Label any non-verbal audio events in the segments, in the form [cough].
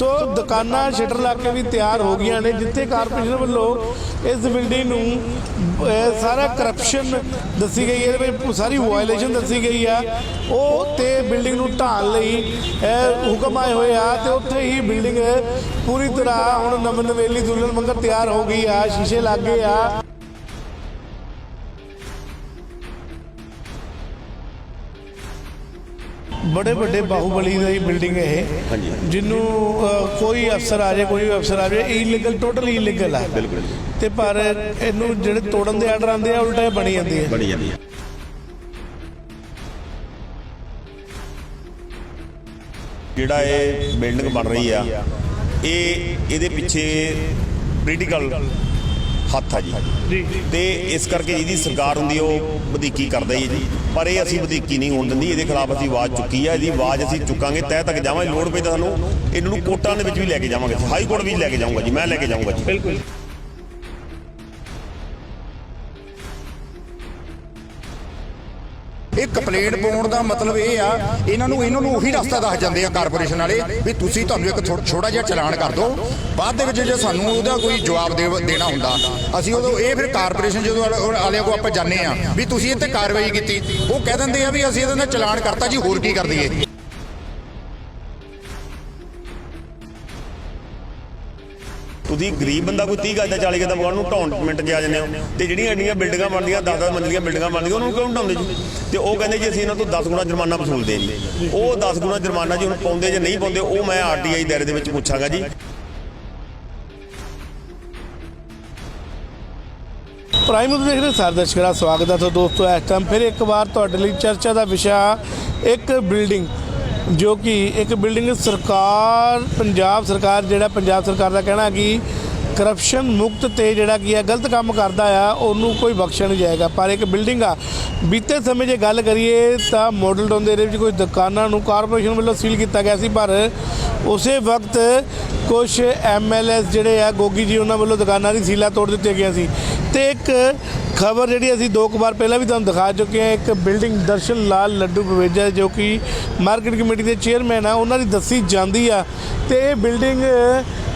ਸੋ ਦੁਕਾਨਾਂ, ਸ਼ਟਰ ਲਾ ਕੇ ਵੀ ਤਿਆਰ ਹੋ ਗਈਆਂ ਨੇ, ਜਿੱਥੇ ਕਾਰਪੋਰੇਸ਼ਨ ਵੱਲੋਂ ਇਸ ਬਿਲਡਿੰਗ ਨੂੰ ਸਾਰਾ ਕਰਪਸ਼ਨ ਦੱਸੀ ਗਈ ਹੈ, ਇਹਦੇ ਵਿੱਚ ਸਾਰੀ ਵਾਇਲੇਸ਼ਨ ਦੱਸੀ ਗਈ ਆ। ਉਹ ਤੇ ਬਿਲਡਿੰਗ ਨੂੰ ਢਾਣ ਲਈ ਹੁਕਮ ਆਏ ਹੋਏ ਆ ਤੇ ਉੱਥੇ ਹੀ ਬਿਲਡਿੰਗ ਪੂਰੀ ਤਰ੍ਹਾਂ ਹੁਣ ਨਵ ਨਵੇਲੀ ਦੁਲਹਨ ਮੰਗਰ ਤਿਆਰ ਹੋ ਗਈ ਆ, ਸ਼ੀਸ਼ੇ ਲੱਗ ਗਏ ਆ। ਬੜੇ ਵੱਡੇ ਬਾਹੂਬਲੀ ਦੀ ਬਿਲਡਿੰਗ ਹੈ ਇਹ। ਹਾਂਜੀ। ਜਿਹਨੂੰ ਕੋਈ ਅਫਸਰ ਆ ਜਾਏ ਕੋਈ ਵੀ ਅਫਸਰ ਆ ਜਾਏ ਇਲੀਗਲ ਟੋਟਲੀ ਇਲੀਗਲ ਆ। ਬਿਲਕੁਲ ਤੇ ਪਰ ਇਹਨੂੰ ਜਿਹੜੇ ਤੋੜਨ ਦੇ ਆਰਡਰ ਆਉਂਦੇ ਆ ਉਲਟਾ ਬਣੀ ਜਾਂਦੀ ਹੈ। ਬਣੀ ਜਾਂਦੀ ਹੈ। ਜਿਹੜਾ ਇਹ ਬਿਲਡਿੰਗ ਬਣ ਰਹੀ ਆ ਇਹ ਇਹਦੇ ਪਿੱਛੇ ਪੋਲੀਟੀਕਲ ਹੱਥ ਆ ਜੀ। ਤੇ ਇਸ ਕਰਕੇ ਜਿਹਦੀ ਸਰਕਾਰ ਹੁੰਦੀ ਉਹ ਵਧੀਕੀ ਕਰਦਾ ਹੀ ਹੈ ਜੀ। ਪਰ ਇਹ ਅਸੀਂ ਵਧੀਕੀ ਨਹੀਂ ਹੋਣ ਦਿੰਦੀ ਇਹਦੇ ਖਿਲਾਫ ਅਸੀਂ ਆਵਾਜ਼ ਚੁੱਕੀ ਆ ਇਹਦੀ ਆਵਾਜ਼ ਅਸੀਂ ਚੁੱਕਾਂਗੇ ਤਹਿ ਤੱਕ ਜਾਵਾਂਗੇ ਲੋੜ ਪਈ ਤਾਂ ਸਾਨੂੰ ਇਹਨਾਂ ਨੂੰ ਕੋਰਟਾਂ ਦੇ ਵਿੱਚ ਵੀ ਲੈ ਕੇ ਜਾਵਾਂਗੇ ਹਾਈ ਕੋਰਟ ਵੀ ਲੈ ਕੇ ਜਾਊਂਗਾ ਜੀ ਮੈਂ ਲੈ ਕੇ ਜਾਊਂਗਾ ਜੀ। ਬਿਲਕੁਲ। ਇਹ ਕੰਪਲੇਂਟ ਪਾਉਣ ਦਾ ਮਤਲਬ ਇਹ ਆ, ਇਹਨਾਂ ਨੂੰ ਇਹਨਾਂ ਨੂੰ ਉਹੀ ਰਸਤਾ ਦੱਸ ਜਾਂਦੇ ਆ ਕਾਰਪੋਰੇਸ਼ਨ ਵਾਲੇ ਵੀ ਤੁਸੀਂ ਤੁਹਾਨੂੰ ਇੱਕ ਛੋਟਾ ਜਿਹਾ ਚਲਾਨ ਕਰ ਦਿਓ। ਬਾਅਦ ਦੇ ਵਿੱਚ ਜੇ ਸਾਨੂੰ ਉਹਦਾ ਕੋਈ ਜਵਾਬ ਦੇ ਦੇਣਾ ਹੁੰਦਾ, ਅਸੀਂ ਉਦੋਂ ਇਹ ਫਿਰ ਕਾਰਪੋਰੇਸ਼ਨ ਜਦੋਂ ਵਾਲਿਆਂ ਕੋ ਆਪਾਂ ਜਾਂਦੇ ਆ ਵੀ ਤੁਸੀਂ ਇਹ ਤੇ ਕਾਰਵਾਈ ਕੀਤੀ। ਉਹ ਕਹਿ ਦਿੰਦੇ ਆ ਵੀ ਅਸੀਂ ਇਹਦੇ ਨਾਲ ਚਲਾਨ ਕਰਤਾ ਜੀ, ਹੋਰ ਕੀ ਕਰ ਦਈਏ? ਤੁਸੀਂ ਗਰੀਬ ਬੰਦਾ ਕੋਈ 30 ਗਜ ਦਾ 40 ਗਜ ਦਾ ਮਕਾਨ ਨੂੰ ਢਾਉਣ ਮਿੰਟ 'ਚ ਜਾਂਦੇ ਹੋ। ਤੇ ਜਿਹੜੀਆਂ ਐਡੀਆਂ ਬਿਲਡਿੰਗਾਂ ਬਣਦੀਆਂ 10-10 ਮੰਜ਼ਲੀਆਂ ਬਿਲਡਿੰਗਾਂ ਬਣਦੀਆਂ, ਉਹਨੂੰ ਕਿਉਂ ਢਾਉਂਦੇ ਜੀ? ਤੇ ਉਹ ਕਹਿੰਦੇ ਜੀ ਅਸੀਂ ਇਹਨਾਂ ਤੋਂ 10 ਗੁਣਾ ਜੁਰਮਾਨਾ ਵਸੂਲਦੇ ਜੀ ਉਹ 10 ਗੁਣਾ ਜੁਰਮਾਨਾ ਜੀ ਹੁਣ ਪਾਉਂਦੇ ਜਾਂ ਨਹੀਂ ਪਾਉਂਦੇ, ਉਹ ਮੈਂ ਆਰਟੀਆਈ ਦਾਇਰੇ ਦੇ ਵਿੱਚ ਪੁੱਛਾਂਗਾ ਜੀ। ਪ੍ਰਾਈਮ ਨੂੰ ਦੇਖ ਰਹੇ ਸਾਰੇ, ਦਰਸ਼ਕਾਂ ਦਾ ਸਵਾਗਤ ਹੈ ਤਾਂ ਦੋਸਤੋ, ਇਸ ਟਾਈਮ ਫਿਰ ਇੱਕ ਵਾਰ ਤੁਹਾਡੇ ਲਈ ਚਰਚਾ ਦਾ ਵਿਸ਼ਾ ਇੱਕ ਬਿਲਡਿੰਗ। ਜੋ ਕਿ ਇੱਕ ਬਿਲਡਿੰਗ ਸਰਕਾਰ, ਪੰਜਾਬ ਸਰਕਾਰ ਜਿਹੜਾ ਪੰਜਾਬ ਸਰਕਾਰ ਦਾ ਕਹਿਣਾ ਕਿ ਕਰਪਸ਼ਨ ਮੁਕਤ ਤੇ ਜਿਹੜਾ ਕੀ ਹੈ ਗਲਤ ਕੰਮ ਕਰਦਾ ਆ, ਉਹਨੂੰ ਕੋਈ ਬਖਸ਼ਿਆ ਨਹੀਂ ਜਾਏਗਾ। ਪਰ ਇੱਕ ਬਿਲਡਿੰਗ ਆ, ਬੀਤੇ ਸਮੇਂ ਜੇ ਗੱਲ ਕਰੀਏ ਤਾਂ ਮਾਡਲ ਟਾਊਨ ਦੇ ਏਰੀਏ ਵਿੱਚ ਕੁਝ ਦੁਕਾਨਾਂ ਨੂੰ ਕਾਰਪੋਰੇਸ਼ਨ ਵੱਲੋਂ ਸੀਲ ਕੀਤਾ ਗਿਆ ਸੀ, ਪਰ ਉਸੇ ਵਕਤ ਕੁਝ ਐਮਐਲਐਸ ਜਿਹੜੇ ਆ, ਗੋਗੀ ਜੀ ਉਹਨਾਂ ਵੱਲੋਂ ਦੁਕਾਨਾਂ ਦੀ ਸੀਲਾ ਤੋੜ ਦਿੱਤੀਆਂ ਗਈਆਂ ਸੀ। ਤੇ ਇੱਕ ਖਬਰ ਜਿਹੜੀ ਅਸੀਂ ਦੋ ਕੁ ਵਾਰ ਪਹਿਲਾਂ ਵੀ ਤੁਹਾਨੂੰ ਦਿਖਾ ਚੁੱਕੇ ਹਾਂ, ਇੱਕ ਬਿਲਡਿੰਗ ਦਰਸ਼ਨ ਲਾਲ ਲੱਡੂ ਬਵੇਜਾ ਜੋ ਕਿ ਮਾਰਕੀਟ ਕਮੇਟੀ ਦੇ ਚੇਅਰਮੈਨ ਆ, ਉਹਨਾਂ ਦੀ ਦੱਸੀ ਜਾਂਦੀ ਆ। ਤੇ ਇਹ ਬਿਲਡਿੰਗ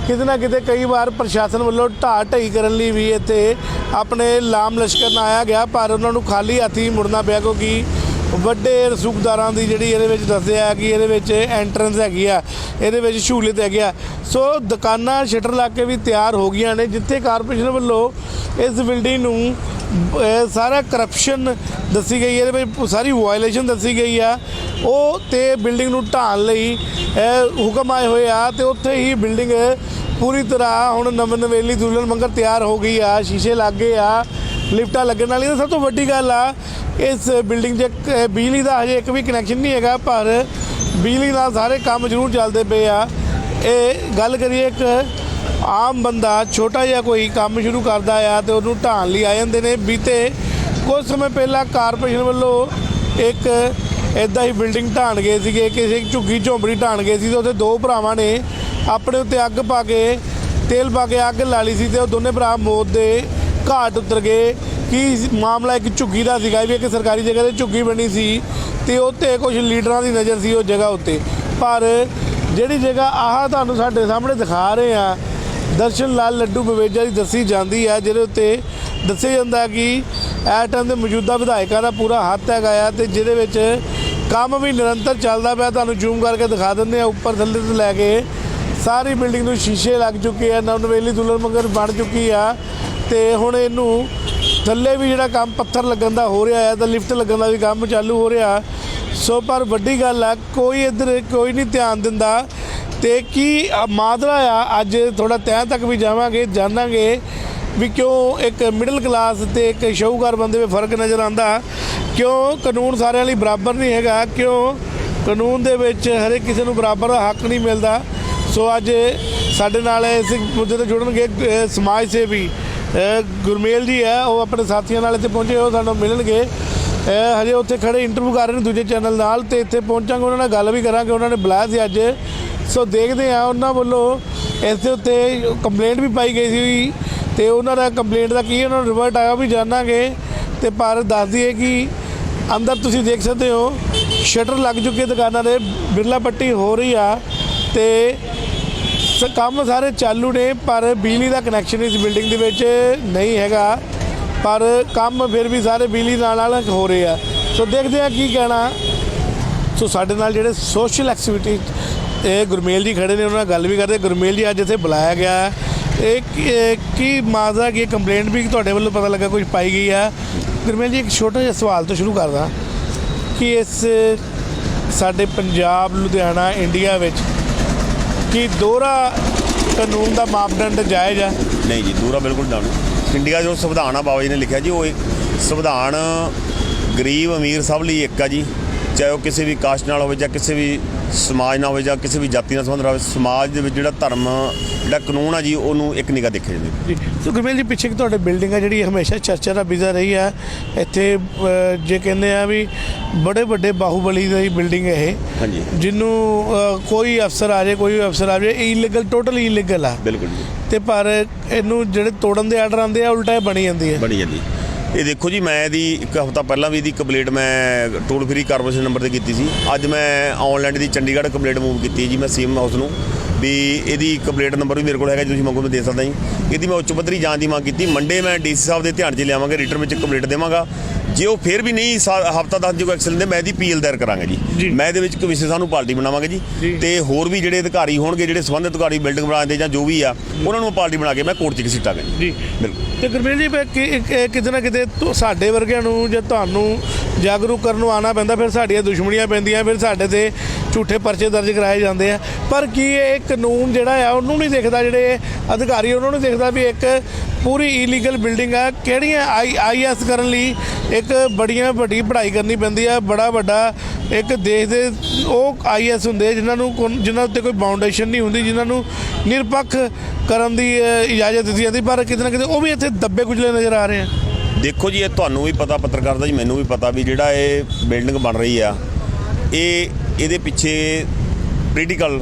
ਕਿਤੇ ਨਾ ਕਿਤੇ ਕਈ ਵਾਰ ਪ੍ਰਸ਼ਾਸਨ ਵੱਲੋਂ ਢਾਹ ਢਈ ਕਰਨ ਲਈ ਵੀ ਇੱਥੇ ਆਪਣੇ ਲਾਮ ਲਸ਼ਕਰ ਨਾਲ ਆਇਆ ਗਿਆ, ਪਰ ਉਹਨਾਂ ਨੂੰ ਖਾਲੀ ਹੱਥੀ ਮੁੜਨਾ ਪਿਆ ਕਿਉਂਕਿ ਵੱਡੇ ਰਸੂਖਦਾਰਾਂ ਦੀ ਜਿਹੜੀ ਇਹਦੇ ਵਿੱਚ ਦੱਸਿਆ ਕਿ ਇਹਦੇ ਵਿੱਚ ਐਂਟਰੈਂਸ ਹੈਗੀ ਆ, ਇਹਦੇ ਵਿੱਚ ਸਹੂਲਤ ਹੈਗੀ ਆ। ਸੋ ਦੁਕਾਨਾਂ ਸ਼ਟਰ ਲਾ ਕੇ ਵੀ ਤਿਆਰ ਹੋ ਗਈਆਂ ਨੇ, ਜਿੱਥੇ ਕਾਰਪੋਰੇਸ਼ਨ ਵੱਲੋਂ ਇਸ ਬਿਲਡਿੰਗ ਨੂੰ ਸਾਰਾ ਕਰਪਸ਼ਨ ਦੱਸੀ ਗਈ ਹੈ, ਇਹਦੇ ਵਿੱਚ ਸਾਰੀ ਵਾਇਲੇਸ਼ਨ ਦੱਸੀ ਗਈ ਆ। ਉਹ ਤੇ ਬਿਲਡਿੰਗ ਨੂੰ ਢਾਣ ਲਈ ਹੁਕਮ ਆਏ ਹੋਏ ਆ ਤੇ ਉੱਥੇ ਹੀ ਬਿਲਡਿੰਗ ਪੂਰੀ ਤਰ੍ਹਾਂ ਹੁਣ ਨਵ ਨਵੇਲੀ ਦੁਲਹਨ ਮੰਗਰ ਤਿਆਰ ਹੋ ਗਈ ਆ, ਸ਼ੀਸ਼ੇ ਲੱਗ ਗਏ ਆ। ਲਿਫਟਾਂ ਲੱਗਣ ਵਾਲੀਆਂ ਸਭ ਤੋਂ ਵੱਡੀ ਗੱਲ ਆ, ਇਸ ਬਿਲਡਿੰਗ 'ਚ ਬਿਜਲੀ ਦਾ ਹਜੇ ਇੱਕ ਵੀ ਕਨੈਕਸ਼ਨ ਨਹੀਂ ਹੈਗਾ, ਪਰ ਬਿਜਲੀ ਨਾਲ ਸਾਰੇ ਕੰਮ ਜ਼ਰੂਰ ਚੱਲਦੇ ਪਏ ਆ। ਇਹ ਗੱਲ ਕਰੀਏ ਇੱਕ ਆਮ ਬੰਦਾ, ਛੋਟਾ ਜਿਹਾ ਕੋਈ ਕੰਮ ਸ਼ੁਰੂ ਕਰਦਾ ਆ ਤੇ ਉਹਨੂੰ ਢਾਣ ਲਈ ਆ ਜਾਂਦੇ ਨੇ। ਬੀਤੇ ਕੁਝ ਸਮੇਂ ਪਹਿਲਾਂ ਕਾਰਪੋਰੇਸ਼ਨ ਵੱਲੋਂ ਇੱਕ ਇਦਾਂ ਹੀ ਬਿਲਡਿੰਗ ਢਾਣ ਗਏ ਸੀਗੇ, ਕਿਸੇ ਝੁੱਗੀ ਝੋਂਪੜੀ ਢਾਣ ਗਏ ਸੀ ਤੇ ਉਹਦੇ ਦੋ ਭਰਾਵਾਂ ਨੇ ਆਪਣੇ ਉੱਤੇ ਅੱਗ ਪਾ ਕੇ, ਤੇਲ ਪਾ ਕੇ ਅੱਗ ਲਾ ਲਈ ਸੀ ਤੇ ਉਹ ਦੋਨੇ ਭਰਾ ਮੌਤ ਦੇ ਘਾਟ ਉਤਰ ਗਏ ਕੀ ਮਾਮਲਾ ਇੱਕ ਝੁੱਗੀ ਦਾ ਸੀਗਾ ਵੀ ਇੱਕ ਸਰਕਾਰੀ ਜਗ੍ਹਾ ਤੇ ਝੁੱਗੀ ਬਣੀ ਸੀ ਤੇ ਉੱਤੇ ਕੁਝ ਲੀਡਰਾਂ ਦੀ ਨਜ਼ਰ ਸੀ ਉਹ ਜਗ੍ਹਾ ਉੱਤੇ। ਪਰ ਜਿਹੜੀ ਜਗ੍ਹਾ ਆਹ ਤੁਹਾਨੂੰ ਸਾਡੇ ਸਾਹਮਣੇ ਦਿਖਾ ਰਹੇ ਆ ਦਰਸ਼ਨ ਲਾਲ ਲੱਡੂ ਬਵੇਜਾ ਦੀ ਦੱਸੀ ਜਾਂਦੀ ਆ ਜਿਹਦੇ ਉੱਤੇ ਦੱਸਿਆ ਜਾਂਦਾ ਕਿ ਇਸ ਟਾਈਮ ਦੇ ਮੌਜੂਦਾ ਵਿਧਾਇਕਾਂ ਦਾ ਪੂਰਾ ਹੱਥ ਹੈਗਾ ਆ ਤੇ ਜਿਹਦੇ ਵਿੱਚ ਕੰਮ ਵੀ ਨਿਰੰਤਰ ਚੱਲਦਾ ਪਿਆ, ਤੁਹਾਨੂੰ ਜ਼ੂਮ ਕਰਕੇ ਦਿਖਾ ਦਿੰਦੇ ਆ ਉੱਪਰ ਥੱਲੇ ਤੋਂ ਲੈ ਕੇ ਸਾਰੀ ਬਿਲਡਿੰਗ ਨੂੰ ਸ਼ੀਸ਼ੇ ਲੱਗ ਚੁੱਕੇ ਆ, ਨਵਨਵੇਲੀ ਦੁਲਹਨ ਮੰਗਰ ਬਣ ਚੁੱਕੀ ਆ। ਤੇ ਹੁਣ ਇਹਨੂੰ ਥੱਲੇ ਵੀ ਜਿਹੜਾ ਕੰਮ ਪੱਥਰ ਲੱਗਣ ਦਾ ਹੋ ਰਿਹਾ ਹੈ ਤਾਂ ਲਿਫਟ ਲੱਗਣ ਦਾ ਵੀ ਕੰਮ ਚਾਲੂ ਹੋ ਰਿਹਾ। ਸੋ ਪਰ ਵੱਡੀ ਗੱਲ ਆ, ਕੋਈ ਇੱਧਰ ਕੋਈ ਨਹੀਂ ਧਿਆਨ ਦਿੰਦਾ। ਤੇ ਕੀ ਮਾਦਰਾ ਆ, ਅੱਜ ਥੋੜਾ ਤੈਅ ਤੱਕ ਵੀ ਜਾਵਾਂਗੇ, ਜਾਣਾਂਗੇ ਵੀ ਕਿਉਂ ਇੱਕ ਮਿਡਲ ਕਲਾਸ ਤੇ ਇੱਕ ਸ਼ਾਹੂਕਾਰ ਬੰਦੇ ਵਿੱਚ ਫ਼ਰਕ ਨਜ਼ਰ ਆਂਦਾ ਕਿਉਂ ਕਾਨੂੰਨ ਸਾਰਿਆਂ ਲਈ ਬਰਾਬਰ ਨਹੀਂ ਹੈਗਾ, ਕਿਉਂ ਕਾਨੂੰਨ ਦੇ ਵਿੱਚ ਹਰੇਕ ਕਿਸੇ ਨੂੰ ਬਰਾਬਰ ਹੱਕ ਨਹੀਂ ਮਿਲਦਾ। ਸੋ ਅੱਜ ਸਾਡੇ ਨਾਲ ਇਸ ਮੁੱਦੇ ਤੇ ਜੁੜਨਗੇ ਸਮਾਜ ਸੇਵੀ ਗੁਰਮੇਲ ਜੀ ਹੈ, ਉਹ ਆਪਣੇ ਸਾਥੀਆਂ ਨਾਲ ਇੱਥੇ ਪਹੁੰਚੇ, ਉਹ ਸਾਨੂੰ ਮਿਲਣਗੇ। ਹਜੇ ਉੱਥੇ ਖੜੇ ਇੰਟਰਵਿਊ ਕਰ ਰਹੇ ਨੇ ਦੂਜੇ ਚੈਨਲ ਨਾਲ ਤੇ ਇੱਥੇ ਪਹੁੰਚਾਂਗੇ, ਉਹਨਾਂ ਨਾਲ ਗੱਲ ਵੀ ਕਰਾਂਗੇ, ਉਹਨਾਂ ਨੇ ਬੁਲਾਇਆ ਸੀ ਅੱਜ। ਸੋ ਦੇਖਦੇ ਆ ਉਹਨਾਂ ਵੱਲੋਂ ਇਸ ਦੇ ਉੱਤੇ ਕੰਪਲੇਂਟ ਵੀ ਪਾਈ ਗਈ ਸੀ ਤੇ ਉਹਨਾਂ ਦਾ ਕੰਪਲੇਂਟ ਦਾ ਕੀ ਉਹਨਾਂ ਨੂੰ ਰਿਵਰਟ ਆਇਆ ਉਹ ਵੀ ਜਾਣਾਂਗੇ। ਤੇ ਪਰ ਦੱਸ ਦਈਏ ਕਿ ਅੰਦਰ ਤੁਸੀਂ ਦੇਖ ਸਕਦੇ ਹੋ, ਸ਼ਟਰ ਲੱਗ ਚੁੱਕੇ ਦੁਕਾਨਾਂ ਦੇ, ਬਿਰਲਾ ਪੱਟੀ ਹੋ ਰਹੀ ਆ ਤੇ ਸ- ਕੰਮ ਸਾਰੇ ਚਾਲੂ ਨੇ, ਪਰ ਬਿਜਲੀ ਦਾ ਕਨੈਕਸ਼ਨ ਇਸ ਬਿਲਡਿੰਗ ਦੇ ਵਿੱਚ ਨਹੀਂ ਹੈਗਾ। ਪਰ ਕੰਮ ਫਿਰ ਵੀ ਸਾਰੇ ਬਿਜਲੀ ਨਾਲ ਨਾਲ ਹੋ ਰਹੇ ਆ। ਸੋ ਦੇਖਦੇ ਆ ਕੀ ਕਹਿਣਾ। ਸੋ ਸਾਡੇ ਨਾਲ ਜਿਹੜੇ ਸੋਸ਼ਲ ਐਕਟੀਵਿਟੀ ਇਹ ਗੁਰਮੇਲ ਜੀ ਖੜੇ ਨੇ, ਉਹਨਾਂ ਨਾਲ ਗੱਲ ਵੀ ਕਰਦੇ। ਗੁਰਮੇਲ ਜੀ, ਅੱਜ ਇੱਥੇ ਬੁਲਾਇਆ ਗਿਆ ਹੈ। ਇਹ ਕੀ- ਇਹ ਕੀ ਮਾਜ਼ਾ ਕੀ ਕੰਪਲੇਂਟ ਵੀ ਤੁਹਾਡੇ ਵੱਲੋਂ ਪਤਾ ਲੱਗਾ ਕੁਝ ਪਾਈ ਗਈ ਆ? ਗੁਰਮੇਲ ਜੀ, ਇੱਕ ਛੋਟਾ ਜਿਹਾ ਸਵਾਲ ਤੋਂ ਸ਼ੁਰੂ ਕਰਦਾ ਕਿ ਇਸ ਸਾਡੇ ਪੰਜਾਬ, ਲੁਧਿਆਣਾ, ਇੰਡੀਆ ਵਿੱਚ ਕੀ ਦੋਹਰਾ ਕਾਨੂੰਨ ਦਾ ਮਾਪਦੰਡ ਜਾਇਜ਼ ਹੈ ਨਹੀਂ ਜੀ ਦੂਰਾ ਬਿਲਕੁਲ ਡਾਊਨ ਇੰਡੀਆ ਜੋ ਸੰਵਿਧਾਨ ਆ ਬਾਬਾ ਜੀ ਨੇ ਲਿਖਿਆ ਜੀ ਉਹ ਇੱਕ ਸੰਵਿਧਾਨ ਗਰੀਬ ਅਮੀਰ ਸਭ ਲਈ ਇੱਕ ਆ ਜੀ। ਚਾਹੇ ਉਹ ਕਿਸੇ ਵੀ ਕਾਸਟ ਨਾਲ ਹੋਵੇ ਜਾਂ ਕਿਸੇ ਵੀ ਸਮਾਜ ਨਾਲ ਹੋਵੇ ਜਾਂ ਕਿਸੇ ਵੀ ਜਾਤੀ ਨਾਲ ਸੰਬੰਧ ਹੋਵੇ ਸਮਾਜ ਦੇ ਵਿੱਚ ਜਿਹੜਾ ਧਰਮ ਜਿਹੜਾ ਕਾਨੂੰਨ ਆ ਜੀ ਉਹਨੂੰ ਇੱਕ ਨਿਗਾਹ ਦੇਖਿਆ ਜਾਂਦਾ ਜੀ। ਸੋ ਗੁਰਮੇਲ ਜੀ ਪਿੱਛੇ ਕਿ ਤੁਹਾਡੇ ਬਿਲਡਿੰਗ ਆ ਜਿਹੜੀ ਹਮੇਸ਼ਾ ਚਰਚਾ ਦਾ ਵਿਜ਼ਾ ਰਹੀ ਹੈ ਇੱਥੇ ਜੇ ਕਹਿੰਦੇ ਆ ਵੀ ਬੜੇ ਵੱਡੇ ਬਾਹੂਬਲੀ ਦੀ ਬਿਲਡਿੰਗ ਹੈ ਇਹ। ਹਾਂਜੀ। ਜਿਹਨੂੰ ਅ, ਕੋਈ ਅਫਸਰ ਆ ਜਾਏ ਕੋਈ ਵੀ ਅਫਸਰ ਆ ਜਾਏ ਇਲੀਗਲ ਟੋਟਲੀ ਇਲੀਗਲ ਆ। ਬਿਲਕੁਲ ਜੀ। ਤੇ ਪਰ ਇਹਨੂੰ ਜਿਹੜੇ ਤੋੜਨ ਦੇ ਆਰਡਰ ਆਉਂਦੇ ਆ ਉਲਟਾ ਇਹ ਬਣੀ ਜਾਂਦੀ ਹੈ। ਬਣੀ ਜਾਂਦੀ। ਇਹ ਦੇਖੋ ਜੀ ਮੈਂ ਇਹਦੀ ਇੱਕ ਹਫਤਾ ਪਹਿਲਾਂ ਵੀ ਇਹਦੀ ਕੰਪਲੀਟ ਮੈਂ ਟੋਲ ਫ੍ਰੀ ਕਾਰਪੋਰੇਸ਼ਨ ਨੰਬਰ ਤੇ ਕੀਤੀ ਸੀ। ਅੱਜ ਮੈਂ ਆਨਲਾਈਨ ਦੀ ਚੰਡੀਗੜ੍ਹ ਕੰਪਲੀਟ ਮੂਵ ਕੀਤੀ ਜੀ ਮੈਂ ਸੀਐਮ ਹਾਊਸ ਨੂੰ ਵੀ ਇਹਦੀ ਕੰਪਲੀਟ ਨੰਬਰ ਵੀ ਮੇਰੇ ਕੋਲ ਹੈਗਾ ਜੀ, ਤੁਸੀਂ ਮੰਗੋ ਮੈਂ ਦੇ ਸਕਦਾ ਜੀ। ਇਹਦੀ ਮੈਂ ਉੱਚ ਪੱਧਰੀ ਜਾਂਚ ਦੀ ਮੰਗ ਕੀਤੀ। ਮੰਡੇ ਮੈਂ ਡੀਸੀ ਸਾਹਿਬ ਦੇ ਧਿਆਨ 'ਚ ਲਿਆਵਾਂਗਾ ਰਿਟਰਨ ਵਿੱਚ ਕੰਪਲੀਟ ਦੇਵਾਂਗਾ। ਜੇ ਉਹ ਫਿਰ ਵੀ ਨਹੀਂ ਹਫਤਾ ਦਸ ਜੇ ਕੋਈ ਐਕਸਲ ਦੇ ਮੈਂ ਇਹਦੀ ਪੀਐਲ ਦਾਇਰ ਕਰਾਂਗਾ ਜੀ। ਮੈਂ ਇਹਦੇ ਵਿੱਚ ਕਮਿਸ਼ਨ ਸਾਹਿਬ ਨੂੰ ਪਾਰਟੀ ਬਣਾਵਾਂਗੇ ਜੀ। ਤੇ ਹੋਰ ਵੀ ਜਿਹੜੇ ਅਧਿਕਾਰੀ ਹੋਣਗੇ ਜਿਹੜੇ ਸੰਬੰਧਿਤ ਅਧਿਕਾਰੀ ਬਿਲਡਿੰਗ ਬਣਾਉਂਦੇ ਜਾਂ ਜੋ ਵੀ ਆ ਉਹਨਾਂ ਨੂੰ ਪਾਰਟੀ ਬਣਾ ਕੇ ਮੈਂ ਕੋਰਟ 'ਚ ਘਸੀਟਾਂਗਾ ਜੀ ਜੀ। ਬਿਲਕੁਲ। ਤੇ ਗੁਰਮੇਲ ਜੀ ਕਿਤੇ ਨਾ ਕਿਤੇ ਸਾਡੇ ਵਰਗਿਆਂ ਨੂੰ ਜੇ ਤੁਹਾਨੂੰ ਜਾਗਰੂਕ ਕਰਨ ਨੂੰ ਆਣਾ ਪੈਂਦਾ ਫਿਰ ਸਾਡੀਆਂ ਦੁਸ਼ਮਣੀਆਂ ਪੈਂਦੀਆਂ ਫਿਰ ਸਾਡੇ ਤੇ ਝੂਠੇ ਪਰਚੇ ਦਰਜ ਕਰਾਏ ਜਾਂਦੇ ਆ। ਪਰ ਕੀ ਇਹ ਕਾਨੂੰਨ ਜਿਹੜਾ ਆ ਉਹਨੂੰ ਨਹੀਂ ਦੇਖਦਾ ਜਿਹੜੇ ਅਧਿਕਾਰੀ ਉਹਨਾਂ ਨੂੰ ਦੇਖਦਾ ਵੀ ਇੱਕ ਪੂਰੀ ਇਲੀਗਲ ਬਿਲਡਿੰਗ ਆ ਕਿਹੜੀਆਂ ਆਈ ਆਈਐਸ ਕਰਨ ਲਈ ਇੱਕ ਬੜੀਆਂ ਵੱਡੀ ਪੜ੍ਹਾਈ ਕਰਨੀ ਪੈਂਦੀ ਆ ਬੜਾ ਵੱਡਾ ਇੱਕ ਦੇਸ਼ ਦੇ ਉਹ ਆਈਐਸ ਹੁੰਦੇ ਜਿਨ੍ਹਾਂ ਨੂੰ ਕੋਨ- ਜਿਨ੍ਹਾਂ ਉੱਤੇ ਕੋਈ ਬਾਉਂਡੇਸ਼ਨ ਨਹੀਂ ਹੁੰਦੀ ਜਿਨ੍ਹਾਂ ਨੂੰ ਨਿਰਪੱਖ ਕਰਨ ਦੀ ਅ, ਇਜਾਜ਼ਤ ਦਿੱਤੀ ਜਾਂਦੀ ਪਰ ਕਿਤੇ ਨਾ ਕਿਤੇ ਉਹ ਵੀ ਇੱਥੇ ਦੱਬੇ ਕੁਚਲੇ ਨਜ਼ਰ ਆ ਰਹੇ ਆ। ਦੇਖੋ ਜੀ ਇਹ ਤੁਹਾਨੂੰ ਵੀ ਪਤਾ ਪੱਤਰਕਾਰ ਦਾ ਜੀ ਮੈਨੂੰ ਵੀ ਪਤਾ ਵੀ ਜਿਹੜਾ ਇਹ ਬਿਲਡਿੰਗ ਬਣ ਰਹੀ ਆ ਇਹ ਇਹਦੇ ਪਿੱਛੇ ਪੋਲੀਟੀਕਲ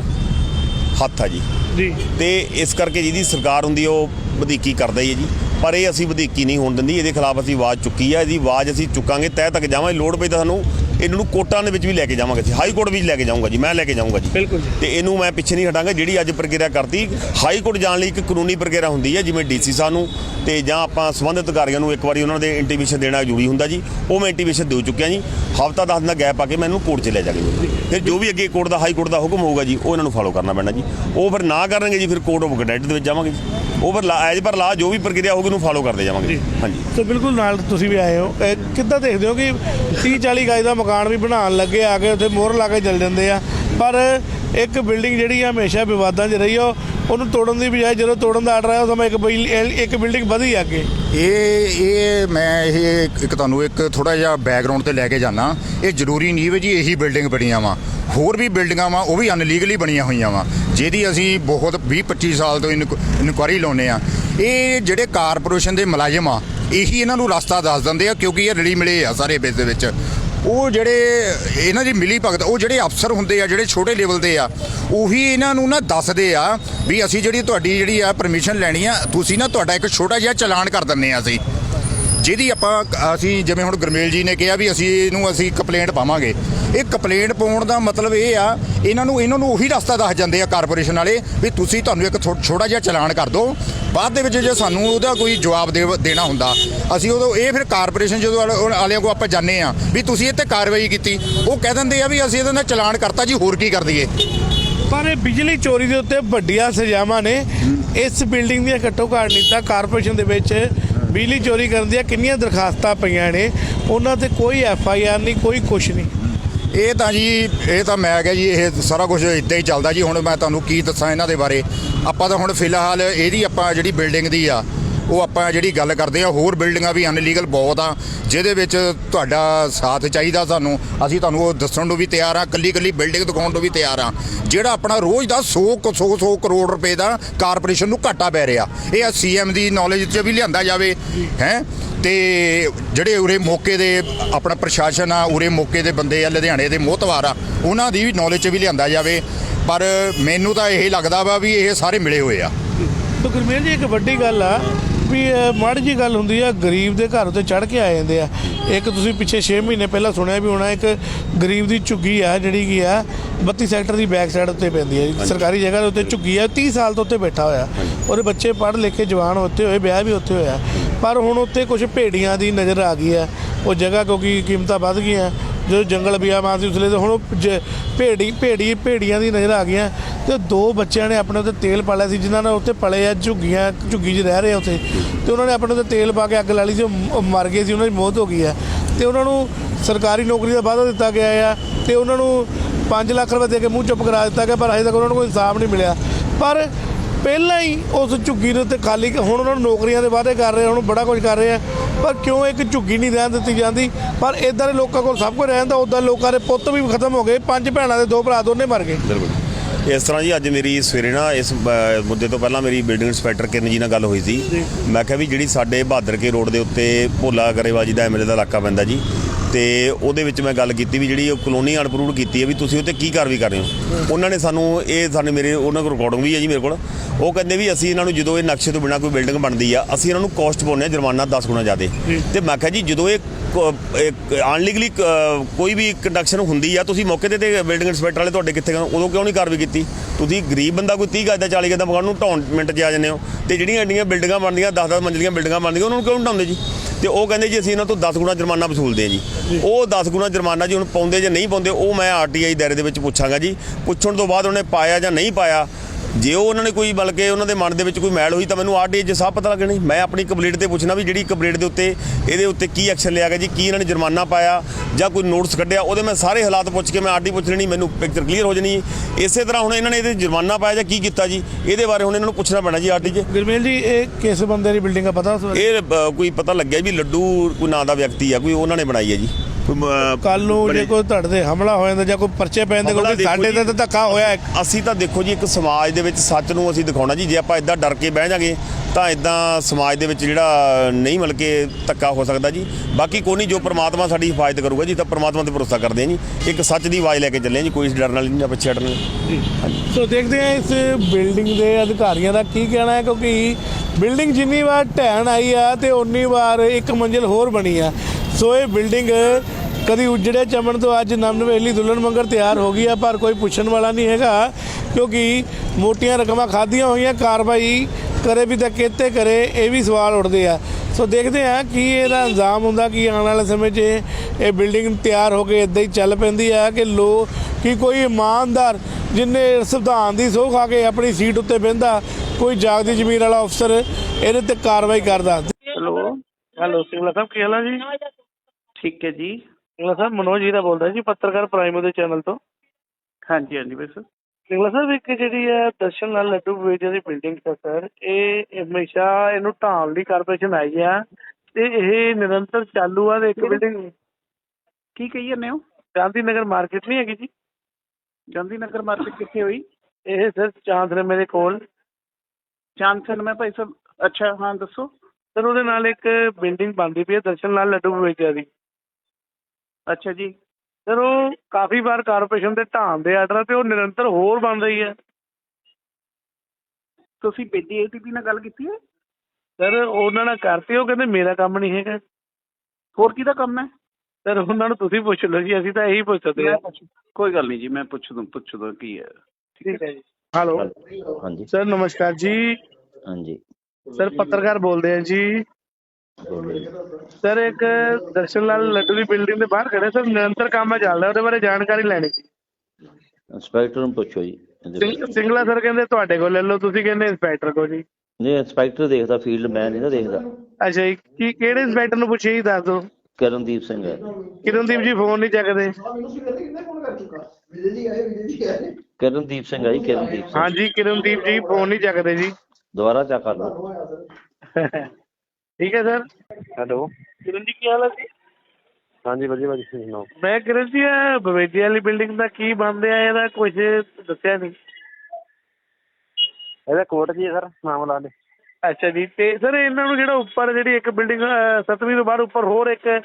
ਹੱਥ ਆ ਜੀ। ਜੀ। ਤੇ ਇਸ ਕਰਕੇ ਜਿਹਦੀ ਸਰਕਾਰ ਹੁੰਦੀ ਉਹ ਵਧੀਕੀ ਕਰਦਾ ਹੀ ਹੈ ਜੀ। ਪਰ ਇਹ ਅਸੀਂ ਵਧੀਕੀ ਨਹੀਂ ਹੋਣ ਦਿੰਦੀ ਇਹਦੇ ਖਿਲਾਫ ਅਸੀਂ ਆਵਾਜ਼ ਚੁੱਕੀ ਆ ਇਹਦੀ ਆਵਾਜ਼ ਅਸੀਂ ਚੁੱਕਾਂਗੇ ਤਹਿ ਤੱਕ ਜਾਵਾਂਗੇ ਲੋੜ ਪਈ ਤਾਂ ਸਾਨੂੰ ਇਹਨਾਂ ਨੂੰ ਕੋਰਟਾਂ ਦੇ ਵਿੱਚ ਵੀ ਲੈ ਕੇ ਜਾਵਾਂਗੇ ਅਸੀਂ। ਹਾਈ ਕੋਰਟ ਵਿੱਚ ਲੈ ਕੇ ਜਾਊਂਗਾ ਜੀ ਮੈਂ ਲੈ ਕੇ ਜਾਊਂਗਾ ਜੀ। ਬਿਲਕੁਲ ਜੀ। ਤੇ ਇਹਨੂੰ ਮੈਂ ਪਿੱਛੇ ਨਹੀਂ ਹਟਾਂਗਾ ਜਿਹੜੀ ਅੱਜ ਪ੍ਰਕਿਰਿਆ ਕਰਤੀ ਹਾਈ ਕੋਰਟ ਜਾਣ ਲਈ ਇੱਕ ਕਾਨੂੰਨੀ ਪ੍ਰਕਿਰਿਆ ਹੁੰਦੀ ਹੈ ਜਿਵੇਂ ਡੀਸੀ ਸਾਹਿਬ ਨੂੰ ਤੇ ਜਾਂ ਆਪਾਂ ਸੰਬੰਧਿਤ ਅਧਿਕਾਰੀਆਂ ਨੂੰ ਇੱਕ ਵਾਰੀ ਉਹਨਾਂ ਦੇ ਇੰਟੀਮੇਸ਼ਨ ਦੇਣਾ ਜ਼ਰੂਰੀ ਹੁੰਦਾ ਜੀ। ਉਹ ਮੈਂ ਇੰਟੀਮੇਸ਼ਨ ਦੇ ਚੁੱਕਿਆ ਜੀ। ਹਫਤਾ ਦਸ ਦਿਨ ਦਾ ਗੈਪ ਪਾ ਕੇ ਮੈਂ ਇਹਨੂੰ ਕੋਰਟ 'ਚ ਲੈ ਜਾਵਾਂਗੇ ਫਿਰ ਜੋ ਵੀ ਅੱਗੇ ਕੋਰਟ ਦਾ ਹਾਈ ਕੋਰਟ ਦਾ ਹੁਕਮ ਹੋਊਗਾ ਜੀ ਉਹ ਇਹਨਾਂ ਨੂੰ ਫਾਲੋ ਕਰਨਾ ਪੈਣਾ ਜੀ। ਉਹ ਫਿਰ ਨਾ ਕਰਨਗੇ ਜੀ ਫਿਰ ਕੋਰਟ ਆਫ ਕ੍ਰੈਡਿਟ ਦੇ ਵਿੱਚ ਜਾਵਾਂਗੇ ਜੀ। ਉਹ ਫਿਰ ਐਜ ਪਰ ਲਾ ਜੋ ਵੀ ਪ੍ਰਕਿਰਿਆ ਹੋਊਗੀ ਉਹਨੂੰ ਫਾਲੋ ਕਰਦੇ ਜਾਵਾਂਗੇ। ਹਾਂਜੀ। ਤੇ ਬਿਲਕੁਲ ਨਾਲ ਤੁਸੀਂ ਵੀ ਆਏ ਹੋ। ਇਹ ਕਿੱਦਾਂ ਦੇਖਦੇ ਹੋ ਕਿ 30 40 ਗਜ ਦਾ ਮਕਾਨ ਵੀ ਬਣਾਉਣ ਲੱਗੇ ਆ ਕੇ ਉੱਥੇ ਮੋਹਰ ਲਾ ਕੇ ਚੱਲ ਜਾਂਦੇ ਆ। ਪਰ ਇੱਕ ਬਿਲਡਿੰਗ ਜਿਹੜੀ ਆ ਹਮੇਸ਼ਾ ਵਿਵਾਦਾਂ 'ਚ ਰਹੀ ਆ, ਉਹਨੂੰ ਤੋੜਨ ਦੀ ਬਜਾਏ ਜਦੋਂ ਤੋੜਨ ਦਾ ਆਰਡਰ ਆਇਆ ਉਹ ਸਮਾਂ ਇੱਕ ਬਿਲ- ਇੱਕ ਬਿਲਡਿੰਗ ਵਧੀ ਅੱਗੇ। ਇਹ ਇਹ ਮੈਂ ਇਹ ਇੱਕ ਤੁਹਾਨੂੰ ਇੱਕ ਥੋੜਾ ਜਿਹਾ ਬੈਕਗ੍ਰਾਉਂਡ ਤੇ ਲੈ ਕੇ ਜਾਣਾ ਇਹ ਜ਼ਰੂਰੀ ਨਹੀਂ ਵੀ ਜੀ ਇਹੀ ਬਿਲਡਿੰਗ ਬਣੀਆਂ ਵਾ। ਹੋਰ ਵੀ ਬਿਲਡਿੰਗਾਂ ਵਾ, ਉਹ ਵੀ ਅਨਲੀਗਲੀ ਬਣੀਆਂ ਹੋਈਆਂ ਵਾ, ਜਿਹਦੀ ਅਸੀਂ ਬਹੁਤ 20 25 ਸਾਲ ਤੋਂ ਇਨਕੁਆਰੀ ਲਾਉਨੇ ਆ। ਇਹ ਜਿਹੜੇ ਕਾਰਪੋਰੇਸ਼ਨ ਦੇ ਮੁਲਾਜ਼ਮ ਆ, ਇਹੀ ਇਹਨਾਂ ਨੂੰ ਰਸਤਾ ਦੱਸ ਦਿੰਦੇ ਆ, ਕਿਉਂਕਿ ਇਹ ਰਲੀ ਮਿਲੇ ਆ ਸਾਰੇ ਬੇਸ ਦੇ ਵਿੱਚ। ਉਹ ਜਿਹੜੇ ਇਹਨਾਂ ਦੀ ਮਿਲੀ ਭਗਤ, ਉਹ ਜਿਹੜੇ ਅਫਸਰ ਹੁੰਦੇ ਆ, ਜਿਹੜੇ ਛੋਟੇ ਲੈਵਲ ਦੇ ਆ, ਉਹੀ ਇਹਨਾਂ ਨੂੰ ਨਾ ਦੱਸਦੇ ਆ ਵੀ ਅਸੀਂ ਜਿਹੜੀ ਤੁਹਾਡੀ ਜਿਹੜੀ ਆ ਪਰਮਿਸ਼ਨ ਲੈਣੀ ਆ, ਤੁਸੀਂ ਨਾ ਤੁਹਾਡਾ ਇੱਕ ਛੋਟਾ ਜਿਹਾ ਚਲਾਨ ਕਰ ਦਿੰਨੇ ਆ ਅਸੀਂ। ਜਿਹਦੀ ਆਪਾਂ ਅਸੀਂ ਜਿਵੇਂ ਹੁਣ ਗੁਰਮੇਲ ਜੀ ਨੇ ਕਿਹਾ ਵੀ ਅਸੀਂ ਇਹਨੂੰ ਅਸੀਂ ਕੰਪਲੇਂਟ ਪਾਵਾਂਗੇ। ਇਹ ਕੰਪਲੇਂਟ ਪਾਉਣ ਦਾ ਮਤਲਬ ਇਹ ਆ ਇਹਨਾਂ ਨੂੰ ਇਹਨਾਂ ਨੂੰ ਉਹੀ ਰਸਤਾ ਦੱਸ ਜਾਂਦੇ ਆ ਕਾਰਪੋਰੇਸ਼ਨ ਵਾਲੇ ਵੀ ਤੁਸੀਂ ਤੁਹਾਨੂੰ ਇੱਕ ਛੋਟਾ ਜਿਹਾ ਚਲਾਨ ਕਰ ਦਿਓ। ਬਾਅਦ ਦੇ ਵਿੱਚ ਜੇ ਸਾਨੂੰ ਉਹਦਾ ਕੋਈ ਜਵਾਬ ਦੇਣਾ ਹੁੰਦਾ ਅਸੀਂ ਉਦੋਂ ਇਹ ਫਿਰ ਕਾਰਪੋਰੇਸ਼ਨ ਜਦੋਂ ਵਾਲਿਆਂ ਕੋ ਆਪਾਂ ਜਾਂਦੇ ਆ ਵੀ ਤੁਸੀਂ ਇਹ ਤੇ ਕਾਰਵਾਈ ਕੀਤੀ। ਉਹ ਕਹਿ ਦਿੰਦੇ ਆ ਵੀ ਅਸੀਂ ਇਹਦੇ ਨਾਲ ਚਲਾਨ ਕਰਤਾ ਜੀ ਹੋਰ ਕੀ ਕਰ ਦਈਏ। ਪਰ ਇਹ ਬਿਜਲੀ ਚੋਰੀ ਦੇ ਉੱਤੇ ਵੱਡੀਆਂ ਸਜ਼ਾਵਾਂ ਨੇ। ਇਸ ਬਿਲਡਿੰਗ ਦੀਆਂ ਘੱਟੋ ਘੱਟ ਨਹੀਂ ਤਾਂ ਕਾਰਪੋਰੇਸ਼ਨ ਦੇ ਵਿੱਚ ਬਿਜਲੀ ਚੋਰੀ ਕਰਨ ਦੀਆਂ ਕਿੰਨੀਆਂ ਦਰਖਾਸਤਾਂ ਪਈਆਂ ਨੇ, ਉਹਨਾਂ ਤੇ ਕੋਈ ਐਫ ਆਈ ਆਰ ਨਹੀਂ, ਕੋਈ ਕੁਛ ਨਹੀਂ। ਇਹ ਤਾਂ ਜੀ, ਇਹ ਤਾਂ ਮੈਂ ਕਿਹਾ ਜੀ, ਇਹ ਸਾਰਾ ਕੁਝ ਇਦਾਂ ਹੀ ਚੱਲਦਾ ਜੀ। ਹੁਣ ਮੈਂ ਤੁਹਾਨੂੰ ਕੀ ਦੱਸਾਂ ਇਹਨਾਂ ਦੇ ਬਾਰੇ। ਆਪਾਂ ਤਾਂ ਹੁਣ ਫਿਲਹਾਲ ਇਹਦੀ ਆਪਾਂ ਜਿਹੜੀ ਬਿਲਡਿੰਗ ਦੀ ਆ ਉਹ ਆਪਾਂ ਜਿਹੜੀ ਗੱਲ ਕਰਦੇ ਆ ਹੋਰ ਬਿਲਡਿੰਗਾਂ ਵੀ ਅਨਲੀਗਲ ਬਹੁਤ ਆ, ਜਿਹਦੇ ਵਿੱਚ ਤੁਹਾਡਾ ਸਾਥ ਚਾਹੀਦਾ ਸਾਨੂੰ। ਅਸੀਂ ਤੁਹਾਨੂੰ ਉਹ ਦੱਸਣ ਨੂੰ ਵੀ ਤਿਆਰ ਆ ਕੱਲੀ ਕੱਲੀ ਬਿਲਡਿੰਗ ਦਿਖਾਉਣ ਨੂੰ ਵੀ ਤਿਆਰ ਆ ਜਿਹੜਾ ਆਪਣਾ ਰੋਜ਼ ਦਾ 100 100 100 ਕਰੋੜ ਰੁਪਏ ਦਾ ਕਾਰਪੋਰੇਸ਼ਨ ਨੂੰ ਘਾਟਾ ਪੈ ਰਿਹਾ। ਇਹ ਸੀਐਮ ਦੀ ਨੌਲੇਜ 'ਚ ਵੀ ਲਿਆਂਦਾ ਜਾਵੇ, ਹੈ? ਤੇ ਜਿਹੜੇ ਉਰੇ ਮੌਕੇ ਦੇ ਆਪਣਾ ਪ੍ਰਸ਼ਾਸਨ ਆ, ਉਰੇ ਮੌਕੇ ਦੇ ਬੰਦੇ ਆ, ਲੁਧਿਆਣੇ ਦੇ ਮੋਹਤਵਾਰ ਆ, ਉਹਨਾਂ ਦੀ ਵੀ ਨੌਲੇਜ 'ਚ ਵੀ ਲਿਆਂਦਾ ਜਾਵੇ। ਪਰ ਮੈਨੂੰ ਤਾਂ ਇਹ ਲੱਗਦਾ ਵਾ ਵੀ ਇਹ ਸਾਰੇ ਮਿਲੇ ਹੋਏ ਆ। ਤਾਂ ਗੁਰਮੇਲ ਜੀ, ਇੱਕ ਵੱਡੀ ਗੱਲ ਆ ਵੀ ਮਾੜੀ ਜੀ ਗੱਲ ਹੁੰਦੀ ਆ ਗਰੀਬ ਦੇ ਘਰ ਉੱਤੇ ਚੜ ਕੇ ਆ ਜਾਂਦੇ ਆ। ਇੱਕ ਤੁਸੀਂ ਪਿੱਛੇ 6 ਮਹੀਨੇ ਪਹਿਲਾਂ ਸੁਣਿਆ ਵੀ ਹੋਣਾ ਇੱਕ ਗਰੀਬ ਦੀ ਝੁੱਗੀ ਆ ਜਿਹੜੀ ਕੀ ਆ 32 ਸੈਕਟਰ ਦੀ ਬੈਕ ਸਾਈਡ ਉੱਤੇ ਪੈਂਦੀ ਹੈ। ਸਰਕਾਰੀ ਜਗ੍ਹਾ ਦੇ ਉੱਤੇ ਝੁੱਗੀ ਆ 30 ਸਾਲ ਤੋਂ ਉੱਤੇ ਬੈਠਾ ਹੋਇਆ। ਉਹਦੇ ਬੱਚੇ ਪੜ੍ਹ ਲਿਖ ਕੇ ਜਵਾਨ ਉੱਤੇ ਹੋਏ ਵਿਆਹ ਵੀ ਉੱਥੇ ਹੋਇਆ। ਪਰ ਹੁਣ ਉੱਤੇ ਕੁਝ ਭੇੜੀਆਂ ਦੀ ਨਜ਼ਰ ਆ ਗਈ ਆ। ਉਹ ਜਗ੍ਹਾ ਕਿਉਂਕਿ ਕੀਮਤਾਂ ਵੱਧ ਗਈਆਂ। ਜਦੋਂ ਜੰਗਲ ਬਿਆਬਾਨ ਸੀ ਉਸਲੇ ਤੇ ਹੁਣ ਭੇੜੀ ਭੇੜੀ ਭੇੜੀਆਂ ਦੀ ਨਜ਼ਰ ਆ ਗਈਆਂ। ਤੇ ਦੋ ਬੱਚਿਆਂ ਨੇ ਆਪਣੇ ਉੱਤੇ ਤੇਲ ਪਾ ਲਿਆ ਸੀ, ਜਿਨ੍ਹਾਂ ਨੇ ਉੱਤੇ ਪਲੇ ਆ, ਝੁੱਗੀਆਂ, ਝੁੱਗੀ 'ਚ ਰਹਿ ਰਹੇ ਆ ਉੱਥੇ। ਤੇ ਉਹਨਾਂ ਨੇ ਆਪਣੇ ਉੱਤੇ ਤੇਲ ਪਾ ਕੇ ਅੱਗ ਲਾ ਲਈ ਸੀ, ਉਹ ਮਰ ਗਏ ਸੀ, ਉਹਨਾਂ ਦੀ ਮੌਤ ਹੋ ਗਈ ਹੈ ਤੇ ਉਹਨਾਂ ਨੂੰ ਸਰਕਾਰੀ ਨੌਕਰੀ ਦਾ ਵਾਅਦਾ ਦਿੱਤਾ ਗਿਆ ਆ, ਤੇ ਉਹਨਾਂ ਨੂੰ 5 ਲੱਖ ਰੁਪਏ ਦੇ ਕੇ ਮੂੰਹ ਚੁੱਪ ਕਰਾ ਦਿੱਤਾ ਗਿਆ, ਪਰ ਅਜੇ ਤੱਕ ਉਹਨਾਂ ਨੂੰ ਕੋਈ ਇਨਸਾਫ ਨਹੀਂ ਮਿਲਿਆ। ਪਰ ਪਹਿਲਾਂ ਹੀ ਉਸ ਝੁੱਗੀ ਦੇ ਉੱਤੇ ਖਾਲੀ ਹੁਣ ਉਹਨਾਂ ਨੂੰ ਨੌਕਰੀਆਂ ਦੇ ਵਾਅਦੇ ਕਰ ਰਹੇ ਹੁਣ ਬੜਾ ਕੁਝ ਕਰ ਰਹੇ ਆ। ਪਰ ਕਿਉਂ ਇੱਕ ਝੁੱਗੀ ਨਹੀਂ ਰਹਿਣ ਦਿੱਤੀ ਜਾਂਦੀ? ਪਰ ਇਦਾਂ ਦੇ ਲੋਕਾਂ ਕੋਲ ਸਭ ਕੁਝ ਰਹਿੰਦਾ ਉਦਾਂ ਲੋਕਾਂ ਦੇ ਪੁੱਤ ਵੀ ਖਤਮ ਹੋ ਗਏ, ਪੰਜ ਭੈਣਾਂ ਦੇ ਦੋ ਭਰਾ, ਦੋਨੇ ਮਰ ਗਏ। ਇਸ ਤਰ੍ਹਾਂ ਜੀ, ਅੱਜ ਮੇਰੀ ਸਵੇਰੇ ਨਾ ਇਸ ਮੁੱਦੇ ਤੋਂ ਪਹਿਲਾਂ ਮੇਰੀ ਬਿਲਡਿੰਗ ਇੰਸਪੈਕਟਰ ਕਿਰਨ ਜੀ ਨਾਲ ਗੱਲ ਹੋਈ ਸੀ। ਮੈਂ ਕਿਹਾ ਵੀ ਜਿਹੜੀ ਸਾਡੇ ਬਹਾਦਰ ਕੇ ਰੋਡ ਦੇ ਉੱਤੇ ਭੋਲਾ ਗਰੇਵਾਲ ਜੀ ਦਾ ਐਮਐਲਏ ਦਾ ਇਲਾਕਾ ਪੈਂਦਾ ਜੀ ਤੇ ਉਹਦੇ ਵਿੱਚ ਮੈਂ ਗੱਲ ਕੀਤੀ ਵੀ ਜਿਹੜੀ ਉਹ ਕਲੋਨੀ ਅਨਪਰੂਵਡ ਕੀਤੀ ਹੈ ਵੀ ਤੁਸੀਂ ਉੱਤੇ ਕੀ ਕਾਰਵਾਈ ਕਰ ਰਹੇ ਹੋ? ਉਹਨਾਂ ਨੇ ਸਾਨੂੰ ਇਹ ਸਾਡੇ ਮੇਰੇ ਉਹਨਾਂ ਕੋਲ ਰਿਕਾਰਡਿੰਗ ਵੀ ਹੈ ਜੀ ਮੇਰੇ ਕੋਲ। ਉਹ ਕਹਿੰਦੇ ਵੀ ਅਸੀਂ ਇਹਨਾਂ ਨੂੰ ਜਦੋਂ ਇਹ ਨਕਸ਼ੇ ਤੋਂ ਬਿਨਾ ਕੋਈ ਬਿਲਡਿੰਗ ਬਣਦੀ ਆ ਅਸੀਂ ਇਹਨਾਂ ਨੂੰ ਕੋਸਟ ਪਾਉਂਦੇ ਆ ਜੁਰਮਾਨਾ 10 ਗੁਣਾ ਜ਼ਿਆਦਾ। ਤੇ ਮੈਂ ਕਿਹਾ ਜੀ ਜਦੋਂ ਇਹ ਅਨਲੀਗਲੀ ਕੋਈ ਵੀ ਕੰਡਕਸ਼ਨ ਹੁੰਦੀ ਆ ਤੁਸੀਂ ਮੌਕੇ ਤੇ ਤੇ ਬਿਲਡਿੰਗ ਇੰਸਪੈਕਟਰ ਵਾਲੇ ਤੁਹਾਡੇ ਕਿੱਥੇ ਗਏ? ਉਦੋਂ ਕਿਉਂ ਨਹੀਂ ਕਾਰਵਾਈ ਕੀਤੀ? ਤੁਸੀਂ ਗਰੀਬ ਬੰਦਾ ਕੋਈ 30 ਗਜ ਦਾ 40 ਗਜ ਦਾ ਮਕਾਨ ਨੂੰ ਢਾਉਣ ਮਿੰਟ 'ਚ ਆ ਜਾਂਦੇ ਹੋ। ਤੇ ਜਿਹੜੀਆਂ ਐਡੀਆਂ ਬਿਲਡਿੰਗਾਂ ਬਣਦੀਆਂ 10-10 ਮੰਜ਼ਲੀਆਂ ਬਿਲਡਿੰਗਾਂ ਬਣਦੀਆਂ ਉਹਨਾਂ ਨੂੰ ਕਿਉਂ ਢਾਉਂਦੇ ਜੀ? ਤੇ ਉਹ ਕਹਿੰਦੇ ਜੀ ਅਸੀਂ ਇਹਨਾਂ ਤੋਂ 10 ਗੁਣਾ ਜੁਰਮਾਨਾ ਵਸੂਲਦੇ ਹਾਂ ਜੀ। ਉਹ 10 ਗੁਣਾ ਜੁਰਮਾਨਾ ਜੀ ਹੁਣ ਪਾਉਂਦੇ ਜਾਂ ਨਹੀਂ ਪਾਉਂਦੇ ਉਹ ਮੈਂ ਆਰਟੀਆਈ ਦਾਇਰੇ ਦੇ ਵਿੱਚ ਪੁੱਛਾਂਗਾ ਜੀ। ਪੁੱਛਣ ਤੋਂ ਬਾਅਦ ਉਹਨੇ ਪਾਇਆ ਜਾਂ ਨਹੀਂ ਪਾਇਆ ਜੇ ਉਹ ਉਹਨਾਂ ਨੇ ਕੋਈ ਬਲਕਿ ਉਹਨਾਂ ਦੇ ਮਨ ਦੇ ਵਿੱਚ ਕੋਈ ਮੈਲ ਹੋਈ ਤਾਂ ਮੈਨੂੰ ਆਰਟੀਆਈ 'ਚ ਸਭ ਪਤਾ ਲੱਗਣੀ ਮੈਂ ਆਪਣੀ ਕੰਪਲੀਟ ਤੇ ਪੁੱਛਣਾ ਵੀ ਜਿਹੜੀ ਕੰਪਲੀਟ ਦੇ ਉੱਤੇ ਇਹਦੇ ਉੱਤੇ ਕੀ ਐਕਸ਼ਨ ਲਿਆ ਗਿਆ ਜੀ ਕੀ ਇਹਨਾਂ ਨੇ ਜੁਰਮਾਨਾ ਪਾਇਆ ਜਾਂ ਕੋਈ ਨੋਟਿਸ ਕੱਢਿਆ ਉਹਦੇ ਮੈਂ ਸਾਰੇ ਹਾਲਾਤ ਪੁੱਛ ਕੇ ਮੈਂ ਆਰਟੀ ਪੁੱਛ ਲੈਣੀ ਮੈਨੂੰ ਪਿਕਚਰ ਕਲੀਅਰ ਹੋ ਜਾਣੀ। ਇਸੇ ਤਰ੍ਹਾਂ ਹੁਣ ਇਹਨਾਂ ਨੇ ਇਹਦੇ ਜੁਰਮਾਨਾ ਪਾਇਆ ਜਾਂ ਕੀ ਕੀਤਾ ਜੀ ਇਹਦੇ ਬਾਰੇ ਹੁਣ ਇਹਨਾਂ ਨੂੰ ਪੁੱਛਣਾ ਪੈਣਾ ਜੀ ਆਰਟੀ 'ਚ। ਗੁਰਮੇਲ ਜੀ ਇਹ ਕਿਸ ਬੰਦੇ ਦੀ ਬਿਲਡਿੰਗ ਆ ਪਤਾ ਇਹ ਕੋਈ ਪਤਾ ਲੱਗਿਆ ਵੀ ਲੱਡੂ ਕੋਈ ਨਾਂ ਦਾ ਵਿਅਕਤੀ ਆ ਕੋਈ ਉਹਨਾਂ ਨੇ ਬਣਾਈ ਹੈ ਜੀ। ਕੱਲ ਨੂੰ ਜੇ ਕੋਈ ਤੁਹਾਡੇ ਤੇ ਹਮਲਾ ਹੋ ਜਾਂਦਾ ਜਾਂ ਕੋਈ ਪਰਚੇ ਪੈ ਜਾਂਦੇ ਕਿਉਂਕਿ ਸਾਡੇ ਤੇ। ਤਾਂ ਧੱਕਾ ਹੋਇਆ ਇੱਕ। ਅਸੀਂ ਤਾਂ ਦੇਖੋ ਜੀ ਇੱਕ ਸਮਾਜ ਦੇ ਵਿੱਚ ਸੱਚ ਨੂੰ ਅਸੀਂ ਦਿਖਾਉਣਾ ਜੀ। ਜੇ ਆਪਾਂ ਇਦਾਂ ਡਰ ਕੇ ਬਹਿ ਜਾਗੇ ਤਾਂ ਇਦਾਂ ਸਮਾਜ ਦੇ ਵਿੱਚ ਜਿਹੜਾ ਨਹੀਂ ਮਿਲ ਕੇ ਧੱਕਾ ਹੋ ਸਕਦਾ ਜੀ। ਬਾਕੀ ਕੋਈ ਨਹੀਂ ਜੋ ਪ੍ਰਮਾਤਮਾ ਸਾਡੀ ਹਿਫਾਜ਼ਤ ਕਰੂਗਾ ਜੀ ਤਾਂ ਪ੍ਰਮਾਤਮਾ ਤੇ ਭਰੋਸਾ ਕਰਦੇ ਹਾਂ ਜੀ। ਇੱਕ ਸੱਚ ਦੀ ਆਵਾਜ਼ ਲੈ ਕੇ ਚੱਲੇ ਜੀ ਕੋਈ ਡਰ ਨਾਲ ਨਹੀਂ ਜਾਂ ਪਿੱਛੇ ਹਟਣਾ ਨਹੀਂ। ਸੋ ਦੇਖਦੇ ਹਾਂ ਇਸ ਬਿਲਡਿੰਗ ਦੇ ਅਧਿਕਾਰੀਆਂ ਦਾ ਕੀ ਕਹਿਣਾ ਹੈ ਕਿਉਂਕਿ ਬਿਲਡਿੰਗ ਜਿੰਨੀ ਵਾਰ ਢਹਿਣ ਆਈ ਆ ਤੇ ਉਨੀ ਵਾਰ ਇੱਕ ਮੰਜ਼ਿਲ ਹੋਰ ਬਣੀ ਆ। ਸੋ ਇਹ ਬਿਲਡਿੰਗ ਕਦੀ ਉਜੜੇ ਚਮਣ ਤੋਂ ਅੱਜ ਨਵਨਵੇਲੀ ਦੁਲਹਨ ਮੰਗਰ ਤਿਆਰ ਹੋ ਗਈ ਆ, ਪਰ ਕੋਈ ਪੁੱਛਣ ਵਾਲਾ ਨਹੀਂ ਹੈਗਾ, ਕਿਉਂਕਿ ਮੋਟੀਆਂ ਰਕਮਾਂ ਖਾਧੀਆਂ ਹੋਈਆਂ, ਕਾਰਵਾਈ ਕਰੇ ਵੀ ਤਾਂ ਕਿਤੇ ਕਰੇ, ਇਹ ਵੀ ਸਵਾਲ ਉੱਠਦੇ ਆ। ਸੋ ਦੇਖਦੇ ਆ ਕੀ ਇਹਦਾ ਇੰਜ਼ਾਮ ਹੁੰਦਾ, ਕਿ ਆਉਣ ਵਾਲੇ ਸਮੇਂ 'ਚ ਇਹ ਬਿਲਡਿੰਗ ਤਿਆਰ ਹੋ ਕੇ ਇਦਾਂ ਹੀ ਚੱਲ ਪੈਂਦੀ ਆ, ਕਿ ਲੋ, ਕਿ ਕੋਈ ਇਮਾਨਦਾਰ ਜਿਨੇ ਸੰਵਿਧਾਨ ਦੀ ਸੋਹ ਖਾ ਕੇ ਆਪਣੀ ਸੀਟ ਉੱਤੇ ਬਹਿੰਦਾ, ਕੋਈ ਜਾਗਦੀ ਜ਼ਮੀਰ ਵਾਲਾ ਅਫਸਰ ਇਹਦੇ ਤੇ ਕਾਰਵਾਈ ਕਰਦਾ। ਹੈਲੋ ਹੈਲੋ ਸਿੰਗਲਾ ਸਾਹਿਬ, ਕੀ ਹਾਲ ਹੈ ਜੀ? ਠੀਕ ਹੈ ਜੀ। ਸਿੰਗਲਾ ਸਾਹਿਬ ਮਨੋਜ ਜੀ ਦਾ ਬੋਲਦਾ ਜੀ ਪੱਤਰਕਾਰ ਪ੍ਰਾਈਮ ਦੇ ਚੈਨਲ ਤੋਂ। ਹਾਂਜੀ ਹਾਂਜੀ ਸਿੰਗਲਾ ਸਾਹਿਬ ਇੱਕ ਜਿਹੜੀ ਹੈ ਦਰਸ਼ਨ ਲਾਲ ਲੱਡੂ ਬਵੇਜਾ ਦੀ ਬਿਲਡਿੰਗ ਹੈ ਸਰ ਇਹ ਹਮੇਸ਼ਾ ਇਹਨੂੰ ਢਾਉਣ ਲਈ ਕਾਰਪੋਰੇਸ਼ਨ ਆਈ ਆ ਤੇ ਇਹ ਨਿਰੰਤਰ ਚਾਲੂ ਆ ਤੇ ਇੱਕ ਬਿਲਡਿੰਗ ਕੀ ਕਹੀ ਜਾਂਦੇ ਹੋ? ਗਾਂਧੀ ਨਗਰ ਮਾਰਕੀਟ ਨਹੀਂ ਹੈਗੀ ਜੀ। ਗਾਂਧੀ ਨਗਰ ਮਾਰਕੀਟ ਕਿੱਥੇ ਹੋਈ? ਇਹ ਸਰ ਚਾਂਦ ਨੇ ਮੇਰੇ ਕੋਲ। ਚਾਂਸਨ ਮੈਂ ਭਾਈ ਸਾਹਿਬ ਅੱਛਾ ਹਾਂ ਦੱਸੋ। ਸਰ ਉਹਦੇ ਨਾਲ ਇੱਕ ਬਿਲਡਿੰਗ ਬਣਦੀ ਪਈ ਹੈ ਦਰਸ਼ਨ ਲਾਲ ਲੱਡੂ ਬਵੇਜਾ ਦੀ। ਅੱਛਾ ਜੀ। ਸਰ ਉਹ ਕਾਫੀ ਵਾਰ ਕਾਰਪੋਰੇਸ਼ਨ ਦੇ ਢਾਣ ਦੇ ਆਰਡਰ ਤੇ ਉਹ ਨਿਰੰਤਰ ਹੋਰ ਬਣ ਰਹੀ ਹੈ। ਤੁਸੀਂ ਬੇਦੀ ਏਟੀਪੀ ਨਾਲ ਗੱਲ ਕੀਤੀ ਹੈ? ਸਰ ਉਹਨਾਂ ਨਾਲ ਕਰਤੀ ਉਹ ਕਹਿੰਦੇ ਮੇਰਾ ਕੰਮ ਨਹੀਂ ਹੈਗਾ। ਹੋਰ ਕਿਹਦਾ ਕੰਮ ਹੈ? ਸਰ ਉਹਨਾਂ ਨੂੰ ਤੁਸੀਂ ਪੁੱਛ ਲਓ ਜੀ ਅਸੀਂ ਤਾਂ ਇਹੀ ਪੁੱਛ ਸਕਦੇ ਹਾਂ। ਕੋਈ ਗੱਲ ਨਹੀਂ ਜੀ ਮੈਂ ਪੁੱਛ ਦੂੰ ਪੁੱਛ ਦੂੰ ਕੀ ਹੈ। ਠੀਕ ਹੈ ਜੀ। ਹੈਲੋ। ਹਾਂਜੀ। ਸਰ ਨਮਸਕਾਰ ਜੀ। ਹਾਂਜੀ। ਸਰ ਪੱਤਰਕਾਰ ਬੋਲਦੇ ਆ ਜੀ। ਸਰ ਇੱਕ ਦਰਸ਼ਨ ਲਾਲ ਲੱਡੂ ਦੀ ਬਿਲਡਿੰਗ ਦੇ ਬਾਹਰ ਖੜੇ ਸਰ ਨਿਰੰਤਰ ਕੰਮ ਚੱਲਦਾ ਉਹਦੇ ਬਾਰੇ ਜਾਣਕਾਰੀ ਲੈਣੀ ਸੀ। ਇੰਸਪੈਕਟਰ ਨੂੰ ਪੁੱਛੋ ਜੀ ਇਹਦੇ ਬਾਰੇ। ਸਿੰਘ- ਸਿੰਗਲਾ ਸਰ ਕਹਿੰਦੇ ਤੁਹਾਡੇ ਕੋਲ ਲੈ ਲਓ ਤੁਸੀਂ ਕਹਿੰਦੇ ਇੰਸਪੈਕਟਰ ਕੋਲ ਜੀ। ਨਹੀਂ ਇੰਸਪੈਕਟਰ ਦੇਖਦਾ ਫੀਲਡ ਮੈਂ ਨਹੀਂ ਨਾ ਦੇਖਦਾ। ਅੱਛਾ ਜੀ ਕੀ ਕਿਹੜੇ ਇੰਸਪੈਕਟਰ ਨੂੰ ਪੁੱਛਿਆ ਜੀ ਦੱਸ ਦਿਓ। ਕਰਨਦੀਪ ਸਿੰਘ ਹੈ। ਕਿਰਨਦੀਪ ਜੀ ਫੋਨ ਨਹੀਂ ਚੱਕਦੇ। ਕਰਨਦੀਪ ਸਿੰਘ ਹੈ ਜੀ ਕਰਨਦੀਪ ਸਿੰਘ। ਹਾਂਜੀ ਕਿਰਨਦੀਪ ਜੀ ਫੋਨ ਨਹੀਂ ਚੱਕਦੇ ਜੀ। ਦੁਬਾਰਾ ਚੈੱਕ ਕਰ ਲਓ। [laughs] ਠੀਕ ਹੈ ਸਰ। ਹੈਲੋ। ਕਿਰਨ ਜੀ ਕੀ ਹਾਲ ਹੈ ਜੀ? ਹਾਂਜੀ ਵਧੀਆ ਵਧੀਆ ਤੁਸੀਂ ਸੁਣਾਓ? ਮੈਂ ਕਿਰਨ ਜੀ ਇਹ ਬਵੇਜੇ ਵਾਲੀ ਬਿਲਡਿੰਗ ਦਾ ਕੀ ਬਣਦੇ ਆ ਇਹਦਾ ਕੁਝ ਦੱਸਿਆ ਨਹੀਂ। ਇਹਦਾ ਕੋਰਟ ਜੀ ਸਰ? ਮਾਮਲਾ ਦੇ ਅੱਛਾ ਜੀ ਤੇ ਸਰ ਇਹਨਾਂ ਨੂੰ ਜਿਹੜਾ ਉੱਪਰ ਜਿਹੜੀ ਇੱਕ ਬਿਲਡਿੰਗ ਸਤਵੀਂ ਤੋਂ ਬਾਅਦ ਉੱਪਰ ਹੋਰ ਇੱਕ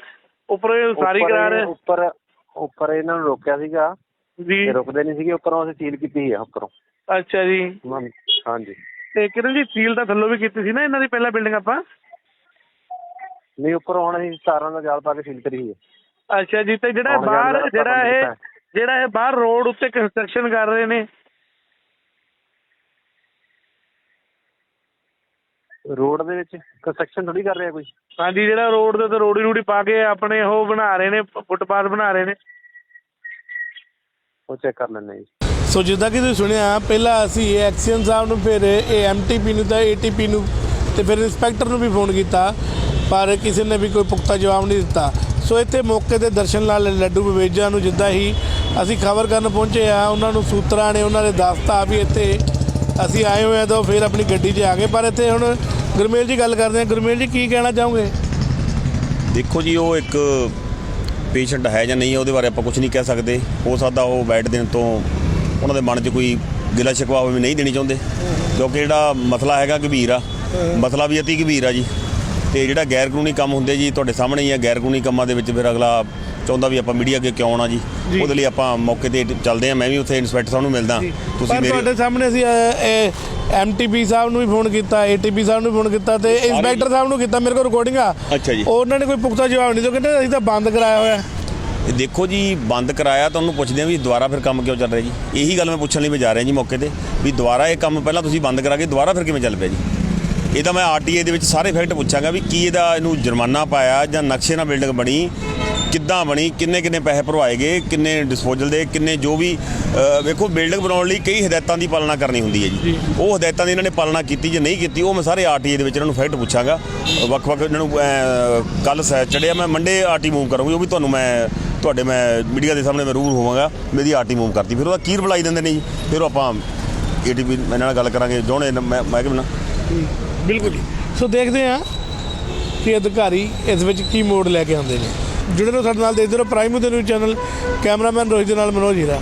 ਉੱਪਰ ਇਹ ਸਾਰੀ ਕਰਾ ਰਹੇ ਉੱਪਰ ਉੱਪਰ ਇਹਨਾਂ ਨੂੰ ਰੋਕਿਆ ਸੀਗਾ। ਜੀ। ਤੇ ਰੁਕਦੇ ਨਹੀਂ ਸੀਗੇ ਉੱਪਰੋਂ ਅਸੀਂ ਸੀਲ ਕੀਤੀ ਹੈ ਉੱਪਰੋਂ। ਅੱਛਾ ਜੀ। ਹਾਂ- ਹਾਂਜੀ। ਤੇ ਕਿਰਨ ਜੀ ਸੀਲ ਤਾਂ ਥੱਲੋਂ ਵੀ ਕੀਤੀ ਸੀ ਨਾ ਇਹਨਾਂ ਦੀ ਪਹਿਲਾਂ ਬਿਲਡਿੰਗ ਆਪਾਂ? ਨਹੀਂ ਉੱਪਰ ਹੁਣ ਅਸੀਂ ਤਾਰਾਂ ਦਾ ਜਾਲ ਪਾ ਕੇ ਸੀਲ ਕਰੀ ਹੋਈ ਹੈ ਅੱਛਾ ਜੀ ਤੇ ਜਿਹੜਾ ਬਾਹਰ ਜਿਹੜਾ ਇਹ ਜਿਹੜਾ ਇਹ ਬਾਹਰ ਰੋਡ ਉੱਤੇ ਕੰਸਟਰਕਸ਼ਨ ਕਰ ਰਹੇ ਨੇ। ਰੋਡ ਦੇ ਵਿੱਚ ਕੰਸਟਰਕਸ਼ਨ ਥੋੜੀ ਕਰ ਰਿਹਾ ਕੋਈ? ਹਾਂਜੀ ਜਿਹੜਾ ਰੋਡ ਦੇ ਉੱਤੇ ਰੋੜੀ ਰੂੜੀ ਪਾ ਕੇ ਆਪਣੇ ਉਹ ਬਣਾ ਰਹੇ ਨੇ ਫੁੱਟਪਾਥ ਬਣਾ ਰਹੇ ਨੇ। ਉਹ ਚੈੱਕ ਕਰ ਲੈਂਦੇ ਜੀ। ਸੋ ਜਿੱਦਾਂ ਕਿ ਤੁਸੀਂ ਸੁਣਿਆ ਪਹਿਲਾਂ ਅਸੀਂ ਇਹ ਐਕਸੀਅਨ ਸਾਹਿਬ ਨੂੰ ਫਿਰ ਇਹ ਐਮਟੀਪੀ ਨੂੰ ਤਾਂ ਏਟੀਪੀ ਨੂੰ ਤੇ ਫਿਰ ਇੰਸਪੈਕਟਰ ਨੂੰ ਵੀ ਫੋਨ ਕੀਤਾ। ਪਰ ਕਿਸੇ ਨੇ ਵੀ ਕੋਈ ਪੁਖਤਾ ਜਵਾਬ ਨਹੀਂ ਦਿੱਤਾ। ਸੋ ਇੱਥੇ ਮੌਕੇ ਤੇ ਦਰਸ਼ਨ ਲਾਲ ਲੱਡੂ ਬਵੇਜਾ ਨੂੰ ਜਿੱਦਾਂ ਹੀ ਅਸੀਂ ਖਬਰ ਕਰਨ ਪਹੁੰਚੇ ਆ, ਉਹਨਾਂ ਨੂੰ ਸੂਤਰਾਂ ਨੇ, ਉਹਨਾਂ ਨੇ ਦੱਸਤਾ ਵੀ ਇੱਥੇ ਅਸੀਂ ਆਏ ਹੋਏ ਆ ਤਾਂ ਫਿਰ ਆਪਣੀ ਗੱਡੀ 'ਚ ਆ ਗਏ। ਪਰ ਇੱਥੇ ਹੁਣ ਗੁਰਮੇਲ ਜੀ ਗੱਲ ਕਰਦੇ ਆ। ਗੁਰਮੇਲ ਜੀ, ਕੀ ਕਹਿਣਾ ਚਾਹੋਗੇ? ਦੇਖੋ ਜੀ, ਉਹ ਇੱਕ ਪੇਸ਼ੈਂਟ ਹੈ ਜਾਂ ਨਹੀਂ ਹੈ ਉਹਦੇ ਬਾਰੇ ਆਪਾਂ ਕੁਝ ਨਹੀਂ ਕਹਿ ਸਕਦੇ। ਹੋ ਸਕਦਾ ਉਹ ਬੈਠ ਦੇਣ ਤੋਂ ਉਹਨਾਂ ਦੇ ਮਨ 'ਚ ਕੋਈ ਗਿਲਾ ਸ਼ਿਕਵਾ ਹੋਵੇ, ਵੀ ਨਹੀਂ ਦੇਣੀ ਚਾਹੁੰਦੇ। ਕਿਉਂਕਿ ਜਿਹੜਾ ਮਸਲਾ ਹੈਗਾ ਗੰਭੀਰ ਆ। ਮਸਲਾ ਵੀ ਅਤੀ ਗੰਭੀਰ ਆ ਜੀ। ਤੇ ਜਿਹੜਾ ਗੈਰ ਕਾਨੂੰਨੀ ਕੰਮ ਹੁੰਦੇ ਜੀ ਤੁਹਾਡੇ ਸਾਹਮਣੇ ਹੀ ਆ ਗੈਰ ਕਾਨੂੰਨੀ ਕੰਮਾਂ ਦੇ ਵਿੱਚ ਫਿਰ ਅਗਲਾ ਚਾਹੁੰਦਾ ਵੀ ਆਪਾਂ ਮੀਡੀਆ ਅੱਗੇ ਕਿਉਂ ਆਉਣਾ ਜੀ? ਉਹਦੇ ਲਈ ਆਪਾਂ ਮੌਕੇ ਤੇ ਚੱਲਦੇ ਆ ਮੈਂ ਵੀ ਉੱਥੇ ਇੰਸਪੈਕਟਰ ਸਾਹਿਬ ਨੂੰ ਮਿਲਦਾ। ਤੁਸੀਂ ਮੇਰੇ ਤੁਹਾਡੇ ਸਾਹਮਣੇ ਅਸੀਂ ਐਮਟੀਪੀ ਸਾਹਿਬ ਨੂੰ ਵੀ ਫੋਨ ਕੀਤਾ ਏਟੀਪੀ ਸਾਹਿਬ ਨੂੰ ਵੀ ਫੋਨ ਕੀਤਾ ਤੇ ਇੰਸਪੈਕਟਰ ਸਾਹਿਬ ਨੂੰ ਕੀਤਾ ਮੇਰੇ ਕੋਲ ਰਿਕਾਰਡਿੰਗ ਆ। ਅੱਛਾ ਜੀ। ਉਹਨਾਂ ਨੇ ਕੋਈ ਪੁਖਤਾ ਜਵਾਬ ਨਹੀਂ ਦਿਓ ਕਹਿੰਦੇ ਅਸੀਂ ਤਾਂ ਬੰਦ ਕਰਾਇਆ ਹੋਇਆ। ਇਹ ਦੇਖੋ ਜੀ ਬੰਦ ਕਰਾਇਆ ਤੁਹਾਨੂੰ ਪੁੱਛਦੇ ਆ ਵੀ ਦੁਬਾਰਾ ਫਿਰ ਕੰਮ ਕਿਉਂ ਚੱਲ ਰਿਹਾ ਜੀ? ਇਹੀ ਗੱਲ ਮੈਂ ਪੁੱਛਣ ਲਈ ਮੈਂ ਜਾ ਰਿਹਾ ਜੀ ਮੌਕੇ ਤੇ ਵੀ ਦੁਬਾਰਾ ਇਹ ਕੰਮ ਪਹਿਲਾਂ ਤੁਸੀਂ ਬੰਦ ਕਰਾ ਕੇ ਦੁਬਾਰਾ ਫਿਰ ਕਿਵੇਂ ਚੱਲ ਪਿਆ ਜੀ? ਇਹ ਤਾਂ ਮੈਂ ਆਰਟੀਏ ਦੇ ਵਿੱਚ ਸਾਰੇ ਫੈਕਟ ਪੁੱਛਾਂਗਾ ਵੀ ਕੀ ਇਹਦਾ ਇਹਨੂੰ ਜੁਰਮਾਨਾ ਪਾਇਆ ਜਾਂ ਨਕਸ਼ੇ ਨਾਲ ਬਿਲਡਿੰਗ ਬਣੀ ਕਿੱਦਾਂ ਬਣੀ ਕਿੰਨੇ ਕਿੰਨੇ ਪੈਸੇ ਭਰਵਾਏ ਗਏ ਕਿੰਨੇ ਡਿਸਪੋਜ਼ਲ ਦੇ ਕਿੰਨੇ ਜੋ ਵੀ ਵੇਖੋ ਬਿਲਡਿੰਗ ਬਣਾਉਣ ਲਈ ਕਈ ਹਦਾਇਤਾਂ ਦੀ ਪਾਲਣਾ ਕਰਨੀ ਹੁੰਦੀ ਹੈ ਜੀ। ਉਹ ਹਦਾਇਤਾਂ ਦੀ ਇਹਨਾਂ ਨੇ ਪਾਲਣਾ ਕੀਤੀ ਜਾਂ ਨਹੀਂ ਕੀਤੀ ਉਹ ਮੈਂ ਸਾਰੇ ਆਰਟੀਏ ਦੇ ਵਿੱਚ ਇਹਨਾਂ ਨੂੰ ਫੈਕਟ ਪੁੱਛਾਂਗਾ। ਵੱਖ-ਵੱਖ ਇਹਨਾਂ ਨੂੰ ਕੱਲ ਸੈ ਚੜਿਆ ਮੈਂ ਮੰਡੇ ਆਰਟੀ ਮੂਵ ਕਰੂੰਗੀ ਉਹ ਵੀ ਤੁਹਾਨੂੰ ਮੈਂ ਤੁਹਾਡੇ ਮੈਂ ਮੀਡੀਆ ਦੇ ਸਾਹਮਣੇ ਮੈਂ ਹੋਵਾਂਗਾ ਮੇਰੀ ਆਰਟੀ ਮੂਵ ਕਰਤੀ। ਫਿਰ ਉਹਦਾ ਕੀ ਰਿਪਲਾਈ ਦਿੰਦੇ ਨੇ ਜੀ? ਫਿਰ ਆਪਾਂ ਏਟੀਪੀ ਨਾਲ ਗੱਲ ਕਰਾਂਗੇ ਜੋਣੇ ਮੈਂ ਮੈਂ ਕਿ ਬਿਲਕੁਲ ਜੀ। ਸੋ ਦੇਖਦੇ ਹਾਂ ਕਿ ਅਧਿਕਾਰੀ ਇਸ ਵਿੱਚ ਕੀ ਮੋੜ ਲੈ ਕੇ ਆਉਂਦੇ ਨੇ। ਜੁੜੇ ਰਹੋ ਸਾਡੇ ਨਾਲ, ਦੇਖਦੇ ਰਹੋ। ਪ੍ਰਾਈਮ ਦੇ ਨਿਊਜ਼ ਚੈਨਲ ਕੈਮਰਾਮੈਨ ਰੋਹਿਤ ਦੇ ਨਾਲ ਮਨੋਜ ਹੀਰਾ।